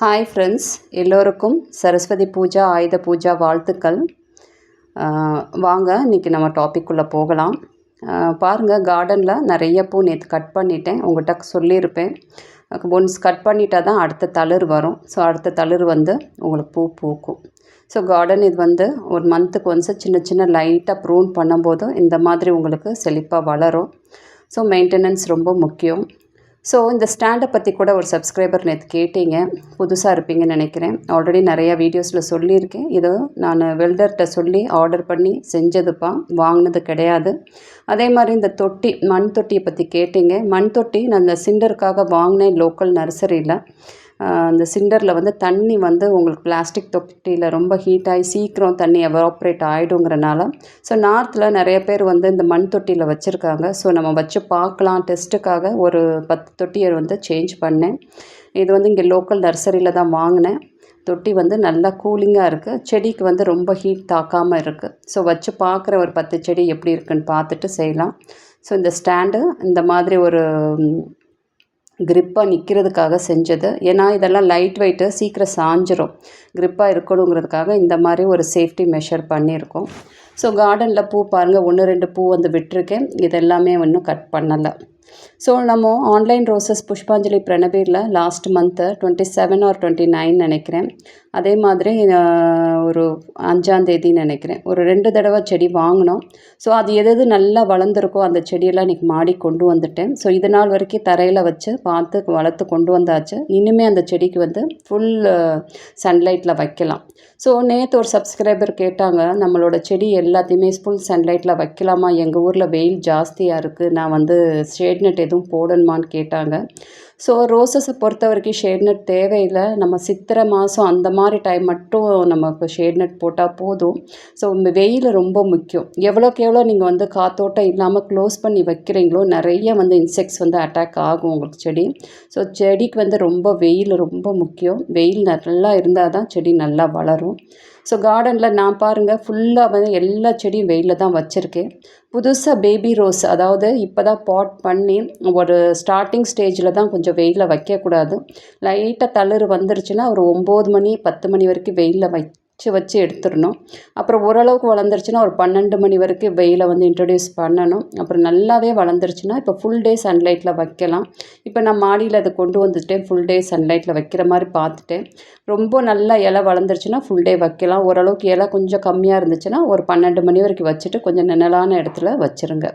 Hi friends எல்லோருக்கும் சரஸ்வதி பூஜா ஆயுத பூஜா வாழ்த்துக்கள். வாங்க இன்றைக்கி நம்ம டாப்பிக்குள்ளே போகலாம். பாருங்கள் கார்டனில் நிறைய பூ நேற்று கட் பண்ணிட்டேன். உங்கள்கிட்ட சொல்லியிருப்பேன். ஒன்ஸ் கட் பண்ணிட்டா தான் அடுத்த தளிர் வரும். ஸோ அடுத்த தளிர் வந்து உங்களுக்கு பூ பூக்கும். ஸோ கார்டன் இது வந்து ஒரு மந்த்துக்கு ஒன்ஸ் சின்ன சின்ன லைட்டாக ப்ரூன் பண்ணும்போது இந்த மாதிரி உங்களுக்கு செழிப்பாக வளரும். ஸோ மெயின்டெனன்ஸ் ரொம்ப முக்கியம். ஸோ இந்த ஸ்டாண்டை பற்றி கூட ஒரு சப்ஸ்கிரைபர் நேற்று கேட்டீங்க புதுசாக இருப்பீங்கன்னு நினைக்கிறேன். ஆல்ரெடி நிறையா வீடியோஸில் சொல்லியிருக்கேன். இதோ நான் வெல்டர்கிட்ட சொல்லி ஆர்டர் பண்ணி செஞ்சதுப்பா வாங்கினது கிடையாது. அதே மாதிரி இந்த தொட்டி மண் தொட்டியை பற்றி கேட்டீங்க. மண் தொட்டி நான் இந்த சிண்டருக்காக வாங்கினேன் லோக்கல் நர்சரியில் அந்த சிண்டரில் வந்து தண்ணி வந்து உங்களுக்கு பிளாஸ்டிக் தொட்டியில் ரொம்ப ஹீட் ஆகி சீக்கிரம் தண்ணி எவாப்ரேட் ஆகிடுங்கிறனால ஸோ நார்த்தில் நிறைய பேர் வந்து இந்த மண் தொட்டியில் வச்சுருக்காங்க. ஸோ நம்ம வச்சு பார்க்கலாம். டெஸ்ட்டுக்காக ஒரு பத்து தொட்டியை வந்து சேஞ்ச் பண்ணேன். இது வந்து இங்கே லோக்கல் நர்சரியில் தான் வாங்கினேன். தொட்டி வந்து நல்லா கூலிங்காக இருக்குது செடிக்கு வந்து ரொம்ப ஹீட் தாக்காமல் இருக்குது ஸோ வச்சு பார்க்குற ஒரு பத்து செடி எப்படி இருக்குன்னு பார்த்துட்டு செய்யலாம். ஸோ இந்த ஸ்டாண்டு இந்த மாதிரி ஒரு க்ரிப்பாக நிற்கிறதுக்காக செஞ்சது. ஏன்னா இதெல்லாம் லைட் வெயிட்டு சீக்கிரம் சாஞ்சிரும். க்ரிப்பாக இருக்கணுங்கிறதுக்காக இந்த மாதிரி ஒரு சேஃப்டி மெஷர் பண்ணியிருக்கோம். ஸோ கார்டனில் பூ பாருங்கள் ஒன்று ரெண்டு பூ வந்து விட்டுருக்கேன். இது எல்லாமே இன்னும் கட் பண்ணலை. ஸோ நம்ம online roses Pushpanjali பிரணபீரில் last month twenty seven or twenty nine நினைக்கிறேன். அதே மாதிரி ஒரு அஞ்சாந்தேதி நினைக்கிறேன். ஒரு ரெண்டு தடவை செடி வாங்கினோம். ஸோ அது எது எது நல்லா வளர்ந்துருக்கோ அந்த செடியெல்லாம் இன்றைக்கி மாடி கொண்டு வந்துட்டேன். ஸோ இது நாள் வரைக்கும் தரையில் வச்சு பார்த்து வளர்த்து கொண்டு வந்தாச்சு. இனிமேல் அந்த செடிக்கு வந்து ஃபுல் சன்லைட்டில் வைக்கலாம். ஸோ நேற்று ஒரு சப்ஸ்கிரைபர் கேட்டாங்க நம்மளோட செடி எல்லாத்தையுமே ஃபுல் சன்லைட்டில் வைக்கலாமா? எங்கள் ஊரில் வெயில் ஜாஸ்தியாக இருக்குது நான் வந்து ஷேட் நெட் எதுவும் போடணுமான்னு கேட்டாங்க. ஸோ ரோசஸை பொறுத்த வரைக்கும் ஷேட் நெட் தேவையில்லை. நம்ம சித்திரை மாதம் அந்த மாதிரி டைம் மட்டும் நமக்கு ஷேட் நெட் போட்டால் போதும். ஸோ வெயில் ரொம்ப முக்கியம். எவ்வளோக்கு எவ்வளோ நீங்கள் வந்து காத்தோட்டம் இல்லாமல் க்ளோஸ் பண்ணி வைக்கிறீங்களோ நிறைய வந்து இன்செக்ட்ஸ் வந்து அட்டாக் ஆகும் உங்களுக்கு செடி. ஸோ செடிக்கு வந்து ரொம்ப வெயில் ரொம்ப முக்கியம். வெயில் நல்லா இருந்தால் தான் செடி நல்லா வளரும். ஸோ கார்டனில் நான் பாருங்கள் ஃபுல்லாக வந்து எல்லா செடியும் வெயிலில் தான் வச்சுருக்கேன் புதுசாக பேபி ரோஸ் அதாவது இப்போ தான் பாட் பண்ணி ஒரு ஸ்டார்டிங் ஸ்டேஜில் தான் கொஞ்சம் வெயிலில் வைக்கக்கூடாது. லைட்டாக தளிர் வந்துருச்சுன்னா ஒரு ஒம்பது மணி பத்து மணி வரைக்கும் வெயிலில் வை வச்சு வச்சு எடுத்துடணும். அப்புறம் ஓரளவுக்கு வளர்ந்துருச்சுன்னா ஒரு பன்னெண்டு மணி வரைக்கும் வெயிலை வந்து இன்ட்ரடியூஸ் பண்ணணும். அப்புறம் நல்லாவே வளர்ந்துருச்சுன்னா இப்போ ஃபுல் டே சன்லைட்டில் வைக்கலாம். இப்போ நான் மாடியில் அதை கொண்டு வந்துட்டேன் ஃபுல் டே சன்லைட்டில் வைக்கிற மாதிரி பார்த்துட்டேன். ரொம்ப நல்லா இலை வளர்ந்துருச்சுன்னா ஃபுல் டே வைக்கலாம். ஓரளவுக்கு இலை கொஞ்சம் கம்மியாக இருந்துச்சுன்னா ஒரு பன்னெண்டு மணி வரைக்கும் வச்சுட்டு கொஞ்சம் நிழலான இடத்துல வச்சுருங்க.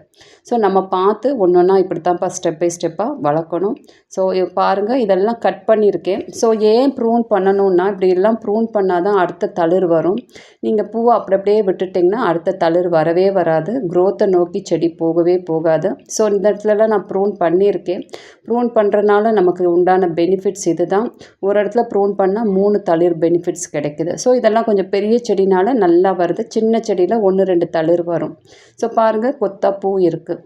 ஸோ நம்ம பார்த்து ஒன்று ஒன்றா இப்படி தான்ப்பா ஸ்டெப் பை ஸ்டெப்பாக வளர்க்கணும் ஸோ பாருங்கள் இதெல்லாம் கட் பண்ணியிருக்கேன். ஸோ ஏன் ப்ரூன் பண்ணணும்னா இப்படி எல்லாம் ப்ரூன் பண்ணால் தான் அடுத்த தளிர் வரும். நீங்கள் பூவை அப்படி அப்படியே விட்டுட்டிங்கன்னா அடுத்த தளிர் வரவே வராது. க்ரோத்தை நோக்கி செடி போகவே போகாது. ஸோ இந்த இடத்துலலாம் நான் ப்ரூன் பண்ணியிருக்கேன். ப்ரூன் பண்ணுறனால நமக்கு உண்டான பெனிஃபிட்ஸ் இது தான் ஒரு இடத்துல ப்ரூன் பண்ணால் மூணு தளிர் பெனிஃபிட்ஸ் கிடைக்குது. ஸோ இதெல்லாம் கொஞ்சம் பெரிய செடினால நல்லா வருது. சின்ன செடியில் ஒன்று ரெண்டு தளிர் வரும். ஸோ பாருங்கள் கொத்தா பூ இருக்குது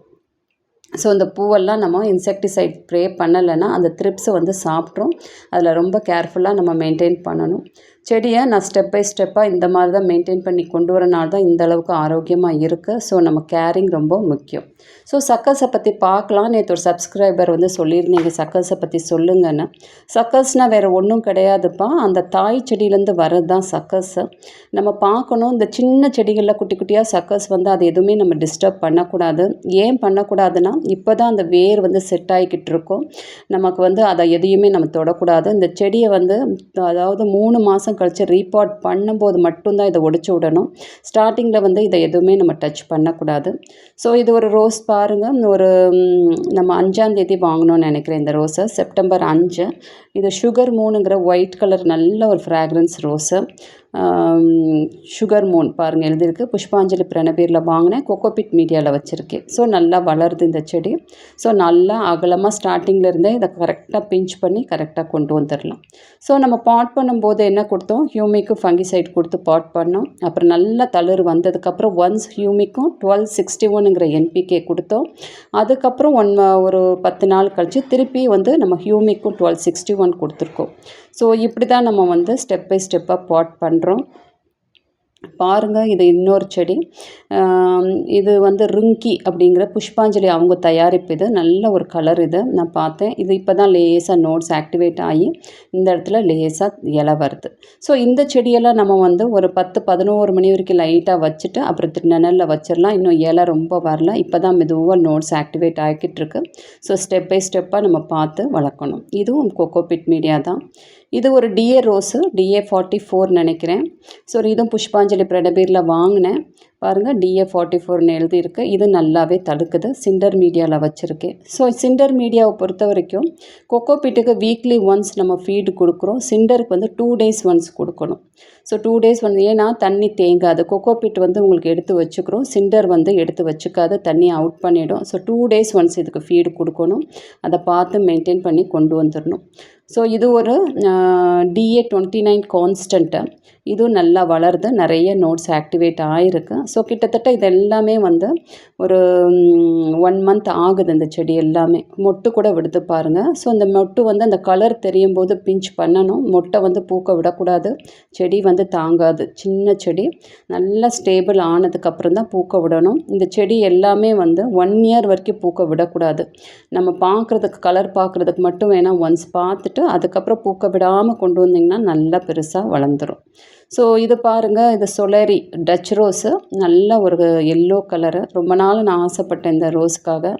ஸோ இந்த பூவெல்லாம் நம்ம இன்செக்டிசைட் ஸ்ப்ரே பண்ணலைன்னா அந்த த்ரிப்ஸை வந்து சாப்பிட்ரும். அதில் ரொம்ப கேர்ஃபுல்லாக நம்ம மெயின்டைன் பண்ணணும். செடியை நான் ஸ்டெப் பை ஸ்டெப்பாக இந்த மாதிரி தான் மெயின்டைன் பண்ணி கொண்டு வரனால தான் இந்த அளவுக்கு ஆரோக்கியமாக இருக்குது ஸோ நம்ம கேரிங் ரொம்ப முக்கியம். ஸோ சக்கஸை பற்றி பார்க்கலாம். நேற்று ஒரு சப்ஸ்கிரைபர் வந்து சொல்லியிருந்தீங்க சக்கஸை பற்றி சொல்லுங்கன்னு. சக்கஸ்னால் வேறு ஒன்றும் கிடையாதுப்பா. அந்த தாய் செடியிலேருந்து வர்றது தான் சக்கஸு நம்ம பார்க்கணும் இந்த சின்ன செடிகளில் குட்டி குட்டியாக சக்கஸ் வந்து அது எதுவுமே நம்ம டிஸ்டர்ப் பண்ணக்கூடாது. ஏன் பண்ணக்கூடாதுன்னா இப்போ தான் அந்த வேர் வந்து செட் ஆகிக்கிட்டு இருக்கும். நமக்கு வந்து அதை எதையுமே நம்ம தொடக்கூடாது. இந்த செடியை வந்து அதாவது மூணு மாதம் கழித்து ரீபாட் பண்ணும்போது மட்டும்தான் இதை ஒடிச்சு விடணும். ஸ்டார்டிங்கில் வந்து இதை எதுவுமே நம்ம டச் பண்ணக்கூடாது. ஸோ இது ஒரு ரோஸ் பாருங்கள் ஒரு நம்ம அஞ்சாந்தேதி வாங்கணும்னு நினைக்கிறேன் இந்த ரோஸை செப்டம்பர் அஞ்சு. இது சுகர் மூனுங்கிற ஒயிட் கலர் நல்ல ஒரு ஃப்ராக்ரன்ஸ் ரோஸு சுகர் மூன் பாருங்கள் எழுதியிருக்கு. புஷ்பாஞ்சலி பிரணபீரில் வாங்கினேன். கொக்கோபிட் மீடியாவில் வச்சுருக்கேன். ஸோ நல்லா வளருது இந்த செடி. ஸோ நல்லா அகலமாக ஸ்டார்டிங்கில் இருந்தே இதை கரெக்டாக பிஞ்ச் பண்ணி கரெக்டாக கொண்டு வந்துடலாம். ஸோ நம்ம பாட் பண்ணும்போது என்ன கொடுத்தோம்? ஹியூமிக்கும் ஃபங்கிசைட் கொடுத்து பாட் பண்ணோம். அப்புறம் நல்லா தளர் வந்ததுக்கப்புறம் ஒன்ஸ் ஹியூமிக்கும் டுவெல் சிக்ஸ்டி ஒன்னுங்கிற என்பிகே கொடுத்தோம். அதுக்கப்புறம் ஒன் ஒரு பத்து நாள் கழித்து திருப்பி வந்து நம்ம ஹியூமிக்கும் டுவெல் சிக்ஸ்டி ஒன் கொடுத்துருக்கோம். ஸோ இப்படி தான் நம்ம வந்து ஸ்டெப் பை ஸ்டெப்பாக பாட் பண்ணுறோம் பாருங்கள் இது இன்னொரு செடி. இது வந்து ருங்கி அப்படிங்கிற புஷ்பாஞ்சலி அவங்க தயாரிப்பு இது. நல்ல ஒரு கலர் இது. நான் பார்த்தேன். இது இப்போ தான் லேசாக நோட்ஸ் ஆக்டிவேட் ஆகி இந்த இடத்துல லேசாக இலை வருது. ஸோ இந்த செடியெல்லாம் நம்ம வந்து ஒரு பத்து பதினோரு மணி வரைக்கும் லைட்டாக வச்சுட்டு அப்புறம் திரு வச்சிடலாம். இன்னும் இலை ரொம்ப வரல. இப்போ தான் மெதுவாக நோட்ஸ் ஆக்டிவேட் ஆகிக்கிட்டு இருக்கு. ஸோ ஸ்டெப் பை ஸ்டெப்பாக நம்ம பார்த்து வளர்க்கணும். இதுவும் கோகோபிட் மீடியா தான். இது ஒரு DA rose DA forty four நினைக்கிறேன். ஸோ இதுவும் புஷ்பாஞ்சலி பிரடபீரில் வாங்கினேன். பாருங்கள் டிஏ ஃபார்ட்டி ஃபோர்னு எழுதியிருக்கு. இது நல்லாவே தடுக்குது. சிண்டர் மீடியாவில் வச்சுருக்கேன். ஸோ சிண்டர் மீடியாவை பொறுத்த வரைக்கும் கொக்கோ பீட்டுக்கு வீக்லி ஒன்ஸ் நம்ம ஃபீடு கொடுக்குறோம். சிண்டருக்கு வந்து டூ டேஸ் ஒன்ஸ் கொடுக்கணும். ஸோ டூ டேஸ் வந்து ஏன்னா தண்ணி தேங்காது. கொக்கோபிட் வந்து உங்களுக்கு எடுத்து வச்சுக்கிறோம். சிண்டர் வந்து எடுத்து வச்சுக்காத தண்ணி அவுட் பண்ணிவிடும் ஸோ டூ டேஸ் ஒன்ஸ் இதுக்கு ஃபீடு கொடுக்கணும். அதை பார்த்து மெயின்டைன் பண்ணி கொண்டு வந்துடணும். ஸோ இது ஒரு டிஏ டுவெண்ட்டி நைன் கான்ஸ்டண்ட்டு இதுவும் நல்லா வளருது. நிறைய நோட்ஸ் ஆக்டிவேட் ஆகிருக்கு ஸோ கிட்டத்தட்ட இது எல்லாமே வந்து ஒரு ஒன் மந்த் ஆகுது இந்த செடி எல்லாமே. மொட்டு கூட விடுத்து பாருங்கள் ஸோ இந்த மொட்டு வந்து அந்த கலர் தெரியும் போது பிஞ்ச் பண்ணணும். மொட்டை வந்து பூக்க விடக்கூடாது. செடி வந்து தாங்காது. சின்ன செடி. நல்லா ஸ்டேபிள் ஆனதுக்கப்புறம் தான் பூக்க விடணும். இந்த செடி எல்லாமே வந்து ஒன் இயர் வரைக்கும் பூக்க விடக்கூடாது. நம்ம பார்க்குறதுக்கு கலர் பார்க்குறதுக்கு மட்டும் வேணால் ஒன்ஸ் பார்த்துட்டு அதுக்கப்புறம் பூக்க விடாமல் கொண்டு வந்திங்கன்னா நல்லா பெருசாக வளர்ந்துடும் ஸோ இது பாருங்கள் இது சொலரி டச் ரோஸு நல்ல ஒரு எல்லோ கலரு ரொம்ப நாள் நான் ஆசைப்பட்டேன் இந்த ரோஸுக்காக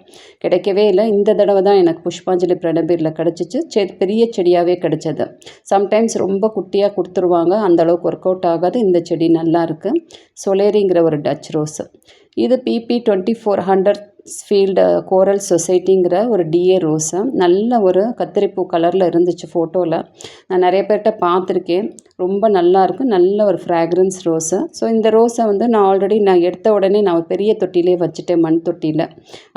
கிடைக்கவே இல்லை. இந்த தடவை தான் எனக்கு புஷ்பாஞ்சலி பிரடபீரில் கிடச்சிச்சு. செ பெரிய செடியாகவே கிடச்சது. சம்டைம்ஸ் ரொம்ப குட்டியாக கொடுத்துருவாங்க. அந்தளவுக்கு ஒர்க் அவுட் ஆகாது. இந்த செடி நல்லா இருக்குது சொலேரிங்கிற ஒரு டச் ரோஸு இது PP twenty four hundred field coral சொசைட்டிங்கிற ஒரு டிஏ ரோஸு நல்ல ஒரு கத்திரிப்பூ கலரில் இருந்துச்சு ஃபோட்டோவில் நான் நிறைய பேர்கிட்ட பார்த்துருக்கேன். ரொம்ப நல்லாயிருக்கும் நல்ல ஒரு ஃப்ராக்ரன்ஸ் ரோஸு. ஸோ இந்த ரோஸை வந்து நான் ஆல்ரெடி நான் எடுத்த உடனே நான் பெரிய தொட்டிலே வச்சுட்டேன் மண் தொட்டியில்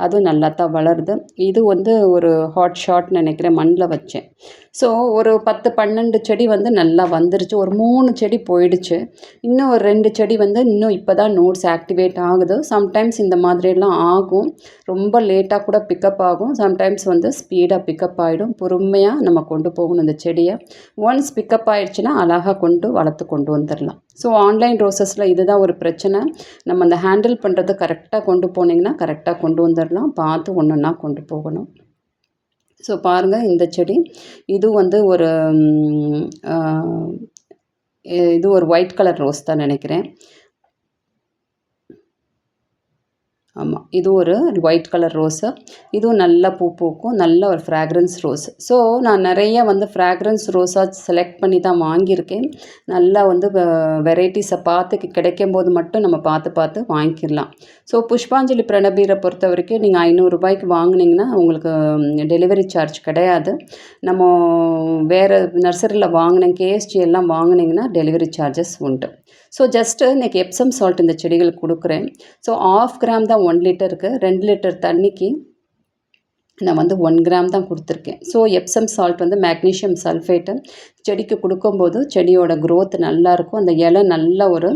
அதுவும் நல்லா தான் வளருது. இது வந்து ஒரு ஹாட் ஷாட் நினைக்கிறேன் மண்ணில் வச்சேன். ஸோ ஒரு பத்து பன்னெண்டு செடி வந்து நல்லா வந்துருச்சு. ஒரு மூணு செடி போயிடுச்சு. இன்னும் ஒரு ரெண்டு செடி வந்து இன்னும் இப்போ தான் நோட்ஸ் ஆக்டிவேட் ஆகுது. சம்டைம்ஸ் இந்த மாதிரியெல்லாம் ஆகும். ரொம்ப லேட்டாக கூட பிக்கப் ஆகும். சம்டைம்ஸ் வந்து ஸ்பீடாக பிக்கப் ஆகிடும் பொறுமையாக நம்ம கொண்டு போகணும் இந்த செடியை. ஒன்ஸ் பிக்கப் ஆகிடுச்சுன்னா அழகாக கொண்டு வளர்த்து கொண்டு வந்துடலாம். ஸோ ஆன்லைன் ரோசஸில் இதுதான் ஒரு பிரச்சனை. நம்ம அந்த ஹேண்டில் பண்ணுறது கரெக்டாக கொண்டு போனீங்கன்னா கரெக்டாக கொண்டு வந்துடலாம். பார்த்து ஒன்று ஒன்றா கொண்டு போகணும். ஸோ பாருங்கள் இந்த செடி. இது வந்து ஒரு இது ஒரு ஒயிட் கலர் ரோஸ் தான் நினைக்கிறேன். ஆமாம் இது ஒரு ஒயிட் கலர் ரோஸு இதுவும் நல்லா பூ பூக்கும். நல்ல ஒரு ஃப்ராக்ரன்ஸ் ரோஸ் ஸோ நான் நிறைய வந்து ஃப்ராக்ரன்ஸ் ரோஸாக செலக்ட் பண்ணி தான் வாங்கியிருக்கேன். நல்லா வந்து வெரைட்டிஸை பார்த்து கிடைக்கும் போது மட்டும் நம்ம பார்த்து பார்த்து வாங்கிக்கிடலாம் ஸோ புஷ்பாஞ்சலி பிரணபீரை பொறுத்த வரைக்கும் நீங்கள் ஐநூறுரூபாய்க்கு வாங்கினீங்கன்னா உங்களுக்கு டெலிவரி சார்ஜ் கிடையாது. நம்ம வேறு நர்சரியில் வாங்கினேன் கேஎஸ்டி எல்லாம் வாங்கினீங்கன்னா டெலிவரி சார்ஜஸ் உண்டு. ஸோ ஜஸ்ட்டு இன்றைக்கி எப்சம் சால்ட் இந்த செடிகளுக்கு கொடுக்குறேன். ஸோ ஆஃப் கிராம் தான் ஒன் லிட்டருக்கு ரெண்டு லிட்டர் தண்ணிக்கு நான் வந்து ஒன் கிராம் தான் கொடுத்துருக்கேன். ஸோ எப்சம் சால்ட் வந்து மேக்னீஷியம் சல்ஃபேட்டு செடிக்கு கொடுக்கும்போது செடியோட க்ரோத் நல்லாயிருக்கும் அந்த இலை நல்ல ஒரு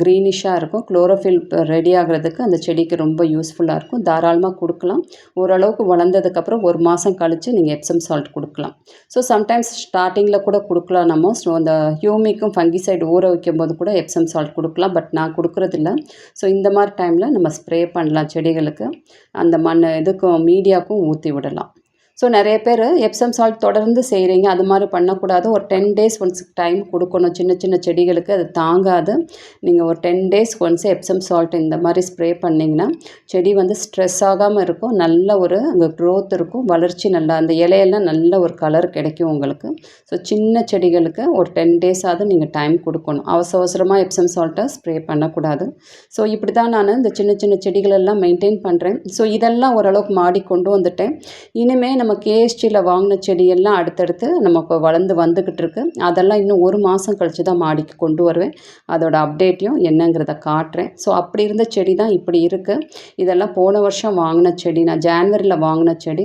க்ரீனிஷாக இருக்கும். குளோரோஃபில் ரெடி ஆகிறதுக்கு அந்த செடிக்கு ரொம்ப யூஸ்ஃபுல்லாக இருக்கும். தாராளமாக கொடுக்கலாம். ஓரளவுக்கு வளர்ந்ததுக்கப்புறம் ஒரு மாதம் கழித்து நீங்கள் எப்சம் சால்ட் கொடுக்கலாம். ஸோ சம்டைம்ஸ் ஸ்டார்டிங்கில் கூட கொடுக்கலாம் நம்ம. ஸோ அந்த ஹியூமிக்கும் ஃபங்கிசைடு ஊற வைக்கும் போது கூட எப்சம் சால்ட் கொடுக்கலாம். பட் நான் கொடுக்குறதில்ல. ஸோ இந்த மாதிரி டைமில் நம்ம ஸ்ப்ரே பண்ணலாம் செடிகளுக்கு. அந்த மண் இதுக்கும் மீடியாவுக்கும் ஊற்றி விடலாம். ஸோ நிறைய பேர் எப்சம் சால்ட் தொடர்ந்து செய்கிறீங்க அது மாதிரி பண்ணக்கூடாது. ஒரு டென் டேஸ் ஒன்ஸ் டைம் கொடுக்கணும். சின்ன சின்ன செடிகளுக்கு அது தாங்காது. நீங்கள் ஒரு ten days once Epsom salt இந்த மாதிரி ஸ்ப்ரே பண்ணிங்கன்னா செடி வந்து ஸ்ட்ரெஸ் ஆகாமல் இருக்கும். நல்ல ஒரு அங்கே க்ரோத் இருக்கும். வளர்ச்சி நல்லா அந்த இலையெல்லாம் நல்ல ஒரு கலர் கிடைக்கும் உங்களுக்கு. ஸோ சின்ன செடிகளுக்கு ஒரு டென் டேஸாவது நீங்கள் டைம் கொடுக்கணும். அவசர அவசரமாக எப்சம் சால்ட்டை ஸ்ப்ரே பண்ணக்கூடாது. ஸோ இப்படி தான் நான் இந்த சின்ன சின்ன செடிகளெல்லாம் மெயின்டைன் பண்ணுறேன் ஸோ இதெல்லாம் ஓரளவுக்கு மாடி கொண்டு வந்துட்டேன். இனிமேல் நம்ம நம்ம கேஎஸ்டியில் வாங்கின செடியெல்லாம் அடுத்தடுத்து நம்ம இப்போ வளர்ந்து வந்துக்கிட்டு இருக்கு. அதெல்லாம் இன்னும் ஒரு மாதம் கழித்து தான் மாடிக்கு கொண்டு வருவேன். அதோட அப்டேட்டையும் என்னங்கிறத காட்டுறேன். ஸோ அப்படி இருந்த செடி தான் இப்படி இருக்குது இதெல்லாம் போன வருஷம் வாங்கின செடி நான் ஜான்வரியில் வாங்கின செடி.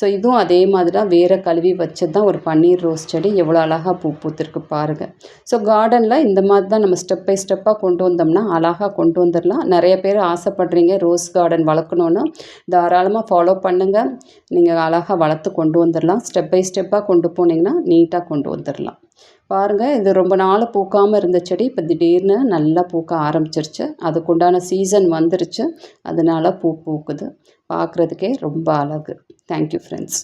ஸோ இதுவும் அதே மாதிரி தான் வேறு கழுவி வச்சது தான் ஒரு பன்னீர் ரோஸ் செடி. எவ்வளோ அழகாக பூ பூத்துருக்கு பாருங்கள் ஸோ கார்டனில் இந்த மாதிரி தான் நம்ம ஸ்டெப் பை ஸ்டெப்பாக கொண்டு வந்தோம்னா அழகாக கொண்டு வந்துடலாம் நிறைய பேர் ஆசைப்படுறீங்க ரோஸ் கார்டன் வளர்க்கணுன்னு தாராளமாக ஃபாலோ பண்ணுங்கள் நீங்கள் அழகாக வளர்த்து கொண்டு வந்துடலாம். ஸ்டெப் பை ஸ்டெப்பாக கொண்டு போனீங்கன்னா நீட்டாக கொண்டு வந்துடலாம். பாருங்கள் இது ரொம்ப நாள் பூக்காமல் இருந்த செடி இப்போ திடீர்னு நல்லா பூக்க ஆரம்பிச்சிருச்சு. அதுக்குண்டான சீசன் வந்துருச்சு. அதனால் பூ பூக்குது. பார்க்குறதுக்கே ரொம்ப அழகு. Thank you friends